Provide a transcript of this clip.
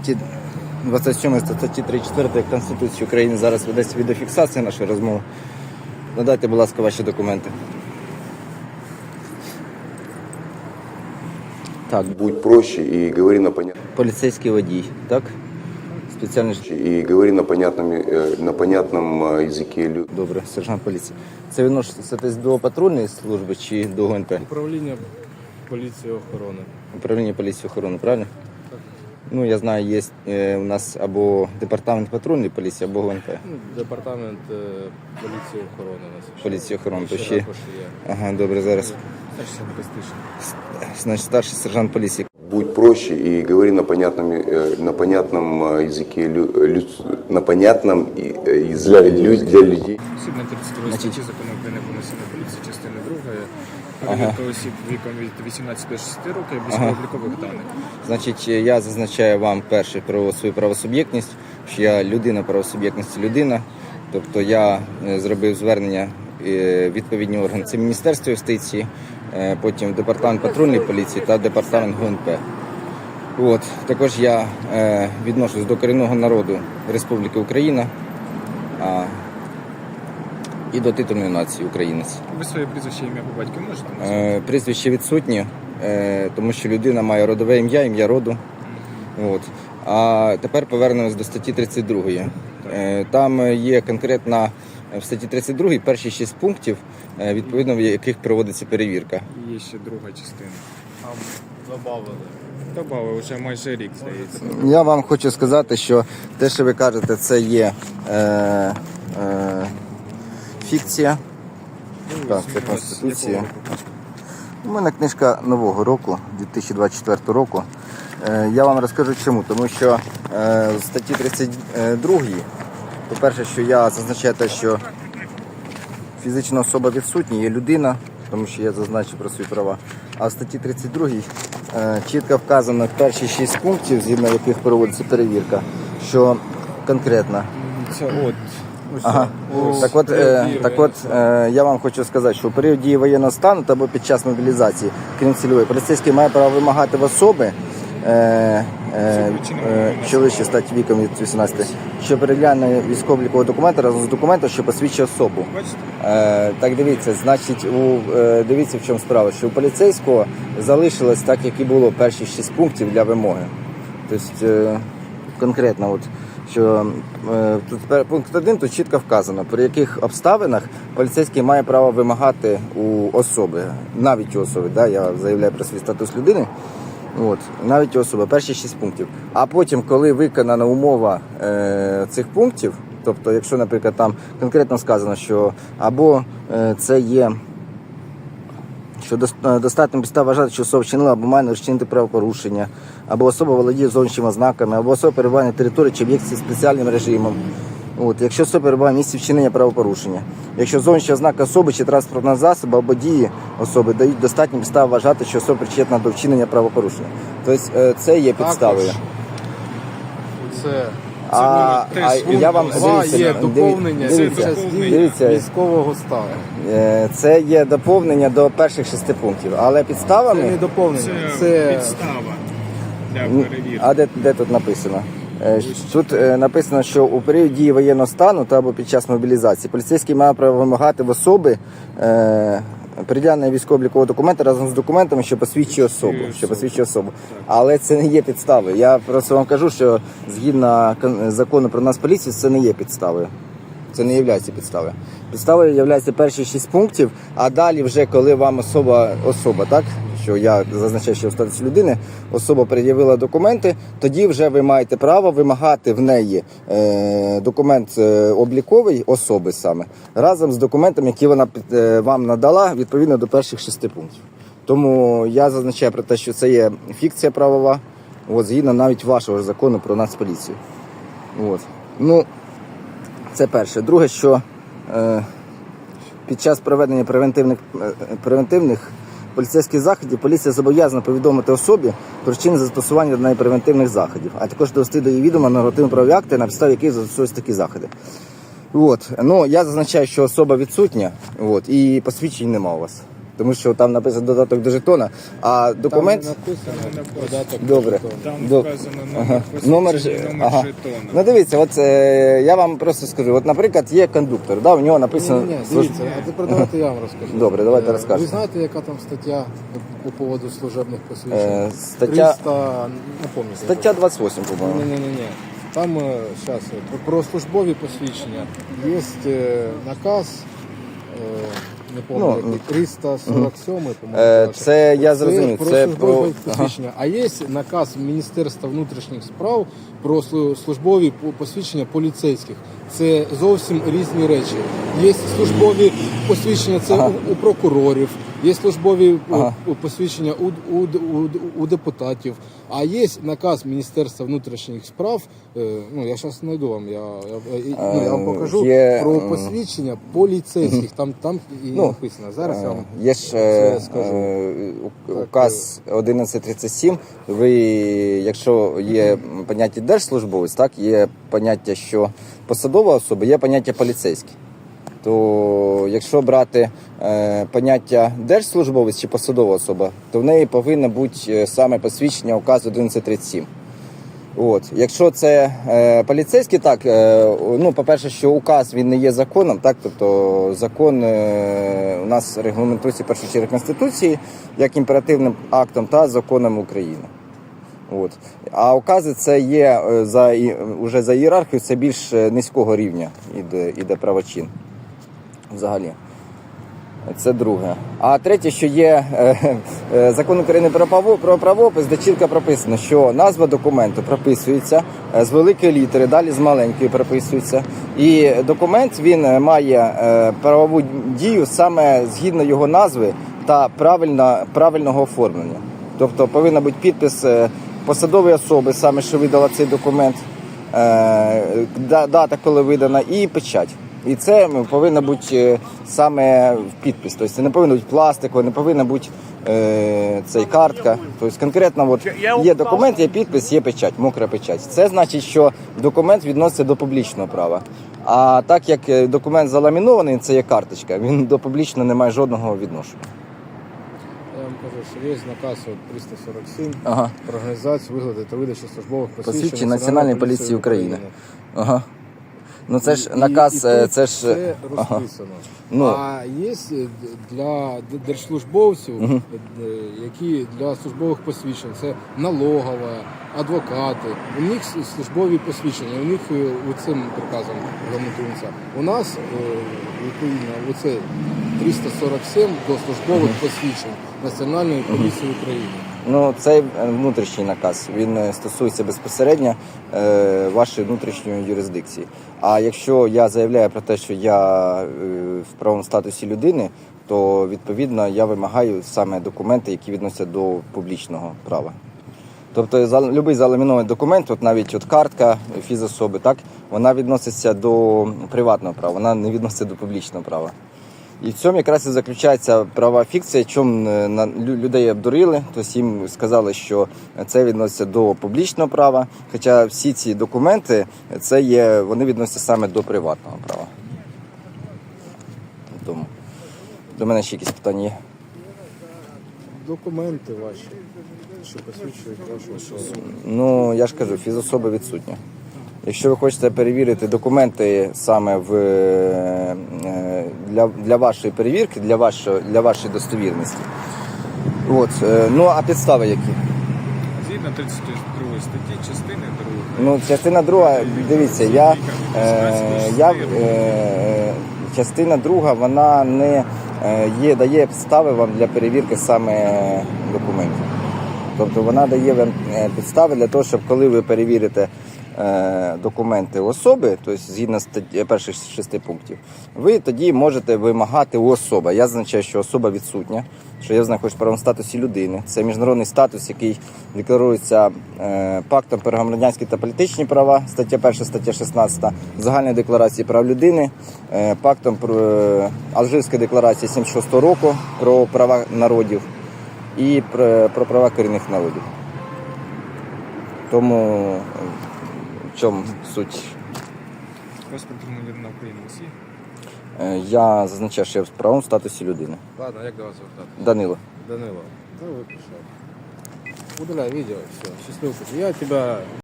Статті 27 статті 34 Конституції України зараз ведеться відеофіксація нашої розмови. Надайте, будь ласка, ваші документи. Так, Будь проще и говори на, поня... поліцейський водій, так? Спеціальний ж- и говори на, понятном, э, на понятном э, языке лю- Добре, сержант поліції. Це відноситься десь до патрульної служби чи до ГНП? Управління поліції охорони. Управління поліції охорони, правильно? Ну, я знаю, є е, у нас або департамент патрульної поліції, або ГНП. Ну, департамент е, поліції охорони у нас. ще. Поліції охорони, то Ще ще. також є. Ага, добре, зараз. Старший небезпечний. Значить, старший сержант поліції. Будь проще и говори на понятном, э, на понятном э, языке лю- э, лю- на понятном и, э, из- для, лю- для людей. Осіб на 32 Значить- статті закону України про національну поліцію частини 2. Перевірка осіб віком від 18 до 60 років без Ага. облікових даних. Значить, е, я зазначаю вам перше про свою правосуб'єктність, що я людина правосуб'єктності людина. Тобто я е, зробив звернення е, відповідні органи. Це Міністерство юстиції, потім департамент патрульної поліції та департамент ГУНП. От також я відношусь до корінного народу Республіки Україна і до титульної нації українець. Ви своє прізвище ім'я по батьку можете? Е, Прізвище відсутнє, е, тому що людина має родове ім'я, ім'я роду. От. А тепер повернемось до статті 32. Е, Там є конкретна е, в статті 32 перші шість пунктів, е, відповідно в яких проводиться перевірка. Є ще друга частина. Там забавили. Добавили вже майже рік, здається. Я вам хочу сказати, що те, що ви кажете, це є е, е, фікція. Так, це Конституція. У мене книжка нового року, 2024 року. Е, Я вам розкажу чому. Тому що е, в статті 32, по-перше, що я зазначаю те, що фізична особа відсутня, є людина, тому що я зазначив про свої права. А в статті 32 е, чітко вказано перші шість пунктів, згідно яких проводиться перевірка, що конкретно Це от. Ага. Так от, е, так от е, я вам хочу сказати, що у період дії воєнного стану та або під час мобілізації, крім цільової, поліцейський має право вимагати в особи е, е, е, чоловічі статі віком від 18, що перегляне військово-облікового документа разом з документом, що посвідчує особу. Е, так дивіться, значить, у, е, дивіться в чому справа, що у поліцейського залишилось так, як і було перші шість пунктів для вимоги. Тобто е, конкретно, от, що е, тут пункт один тут чітко вказано, при яких обставинах поліцейський має право вимагати у особи, навіть у особи, да, я заявляю про свій статус людини. От, навіть особи, перші шість пунктів. А потім, коли виконана умова е, цих пунктів, тобто, якщо, наприклад, там конкретно сказано, що або е, це є що е, достатньо підстав вважати, що особа вчинила або має розчинити правопорушення, або особа володіє зовнішніми ознаками, або особа перебуває на території чи об'єкті з спеціальним режимом. От, якщо особа перебуває в місці вчинення правопорушення, якщо зовнішня ознака особи чи транспортного засобу або дії особи дають достатньо підстав вважати, що особа причетна до вчинення правопорушення. Тобто е, це є підставою. Це А, а теж я вам два дивіться, є доповнення дивіться, частини дивіться, військового стану. е, це є доповнення до перших шести пунктів, але підставами. Це не доповнення, Це, це підстава для Ну, перевірки. А де, де тут написано? Е, Тут е, написано, що у період дії воєнного стану та або під час мобілізації поліцейський має право вимагати в особи е, пред'явлення військово-облікового документа разом з документами, що посвідчує особу. Що посвідчує особу. Але це не є підставою. Я просто вам кажу, що згідно кон- закону про нас поліцію, це не є підставою. Це не є підставою. Підставою є перші шість пунктів, а далі, вже коли вам особа, особа, так що я зазначаю, що в статусі людини, особа пред'явила документи, тоді вже ви маєте право вимагати в неї е, документ е, обліковий особи саме разом з документами, які вона е, вам надала відповідно до перших шести пунктів. Тому я зазначаю про те, що це є фікція правова, от, згідно навіть вашого закону про нацполіцію. От. Ну, це перше. Друге, що е, під час проведення превентивних, е, превентивних поліцейських заходів поліція зобов'язана повідомити особі причини застосування до неї превентивних заходів, а також довести до її відома нормативно-правові акти, на підставі яких застосуються такі заходи. От. Ну, я зазначаю, що особа відсутня, от, і посвідчень нема у вас. Тому що там написано додаток до жетона, а документ. Там не написано додаток Добре. Там Доб- вказано Ага. номер Номер, посвідчення, номер ага. жетона. Ну дивіться, от е, я вам просто скажу. От, наприклад, є кондуктор, да, у нього написано. Ні, ні, служ- дивіться, а тепер давайте я вам розкажу. Добре, давайте Е, розкажете. Ви знаєте, яка там стаття по поводу служебних посвідчень? Е, стаття- 300, напомните. Стаття 28, по-моєму. Ні, ні, ні, ні. Там зараз про службові посвідчення є е, наказ. е, Не пам'ятаю, Ну, який, 347, по-моєму. Е, це я зрозумів, Про це службові про- посвідчення. А є наказ Міністерства внутрішніх справ про службові посвідчення поліцейських. Це зовсім різні речі. Є службові посвідчення це Ага. у, у прокурорів, є службові Ага. посвідчення у, у, у, у депутатів. А є наказ Міністерства внутрішніх справ. е, ну я зараз знайду вам. Я, я, я, ну, я вам Е, покажу є, про посвідчення поліцейських. Там там і Ну, написано. Зараз я вам Е, Є ж е, скажу. е, указ 1137. Ви, якщо є поняття держслужбовець, так є поняття, що посадова особа, є поняття поліцейський. То якщо брати е, поняття держслужбовець чи посадова особа, то в неї повинно бути е, саме посвідчення указу 1137. От, якщо це е, поліцейський, так е, ну по-перше, що указ він не є законом, так тобто закон е, у нас регламентується першу чергу конституції як імперативним актом та законом України. От. А укази це є е, за уже за ієрархією, це більш е, низького рівня іде, іде правочин взагалі. Це друге. А третє, що є е, е, закон України про право про правопис, де чітко прописано, що назва документу прописується е, з великої літери, далі з маленької прописується. І документ він має правову дію саме згідно його назви та правильно, правильного оформлення. Тобто повинен бути підпис посадової особи, саме що видала цей документ, дата, коли видана, і печать. І це повинно бути е, саме в підпис. Тобто це не повинно бути пластикове, не повинна бути е, цей картка. Тобто конкретно от, є документ, є підпис, є печать, мокра печать. Це значить, що документ відноситься до публічного права. А так як е, документ заламінований, це є карточка, він до публічного не має жодного відношення. Я вам кажу, що є наказ от 347 Ага. про організацію вигляду та видачі службових посвідчень Посвідчень Національної поліції України. Ага. Ну це ж І- наказ, і е, тут це ж. все Ага. розписано. Ну. А є е, для д- держслужбовців, е, які для службових посвідчень це налогова, адвокати. У них с- службові посвідчення, у них е, у цим приказом регламентується. У нас е, відповідно оце 347 до службових посвідчень Національної поліції України. Ну, цей е, внутрішній наказ він е, стосується безпосередньо е, вашої внутрішньої юрисдикції. А якщо я заявляю про те, що я е, в правому статусі людини, то відповідно я вимагаю саме документи, які відносяться до публічного права. Тобто за будь-який заламінований документ, от навіть от картка фізособи, так вона відноситься до приватного права, вона не відноситься до публічного права. І в цьому якраз і заключається права фікція, чому е, людей обдурили, тобто їм сказали, що це відноситься до публічного права. Хоча всі ці документи це є, вони відносяться саме до приватного права. Тому до мене ще якісь питання є. Документи ваші, що посвідчують вашу особу. Ну, я ж кажу, фізособа відсутня. Якщо ви хочете перевірити документи саме в, е, е, для, для вашої перевірки, для вашої, для вашої достовірності. От, е, ну, а підстави які? Згідно 32 статті, частини 2. Ну, частина друга, дивіться, я, я е, частина друга, вона не є, дає підстави вам для перевірки саме документів. Тобто вона дає вам підстави для того, щоб коли ви перевірите документи особи, тобто згідно статті перших шести пунктів, ви тоді можете вимагати у особи. Я зазначаю, що особа відсутня, що я знаходжусь в правому статусі людини. Це міжнародний статус, який декларується е, пактом про громадянські та політичні права, стаття 1, стаття 16, загальної декларації прав людини, е, пактом про е, Алжирської декларації 76 року про права народів і про, права корінних народів. Тому е, в чому суть? Паспорт громадянина України є? Е, Я зазначаю, що я в правому статусі людини. Ладно, як до вас звертати? Данило. Данило. Ну, ви прийшов. Удаляй відео, все, щасливо. Я тебе